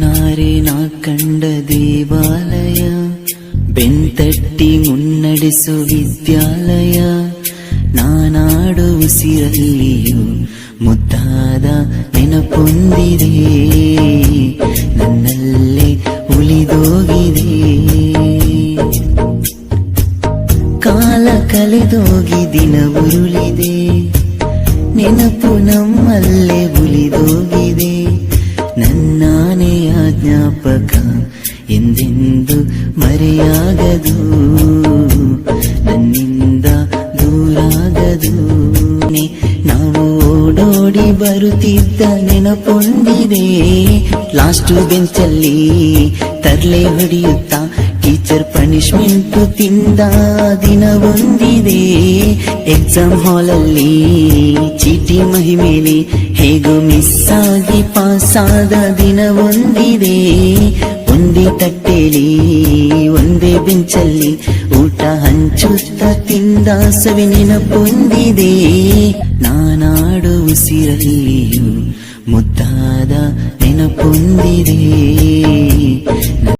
ಕಂಡ ದೇವಾಲಯ, ಬೆಂತಟ್ಟಿ ಮುನ್ನಡೆಸು ವಿದ್ಯಾಲಯ, ನಾನಾಡು ಉಸಿರಲ್ಲಿಯೂ ಮುದ್ದಾದ ನೆನಪೊಂದಿದೆ ನನ್ನಲ್ಲೇ ಉಳಿದೋಗಿದೆ. ಕಾಲ ಕಳೆದೋಗಿ ದಿನ ಉರುಳಿದೆ. ನೆನಪು ನಮ್ಮಲ್ಲೇ ಉಳಿದೋಗಿ ಜ್ಞಾಪಕ ಎಂದೆಂದು ಮರೆಯಾಗದು? ನನ್ನಿಂದ ದೂರಾಗದು. ನಾವು ಓಡೋಡಿ ಬರುತ್ತಿದ್ದ ನೆನಪೊಂದಿದೆ. ಲಾಸ್ಟ್ ಬೆಂಚಲ್ಲಿ ತರಲೆ ಹೊಡೆಯುತ್ತಾ ಟೀಚರ್ ಪನಿಷ್ಮೆಂಟ್ ತಿಂದ ದಿನ ಒಂದಿದೆ ಎಕ್ಸಾಮ್ ಹಾಲಲ್ಲಿ ಚೀಟಿ ಮಹಿಮೇಲೆ ಹೇಗೋ ಮಿಸ್ಸಾಗಿ ಪಾಸಾದ ದಿನ ಒಂದಿದೆ ಒಂದೇ ತಟ್ಟೆಲಿ, ಒಂದೇ ಬೆಂಚಲ್ಲಿ ಊಟ ಹಂಚುತ್ತ ತಿಂದ ಸವಿ ನೆನಪೊಂದಿದೆ. ನಾನಾಡು ಉಸಿರಲ್ಲಿಯೂ ಮುದ್ದಾದ ನೆನಪೊಂದಿದೆ.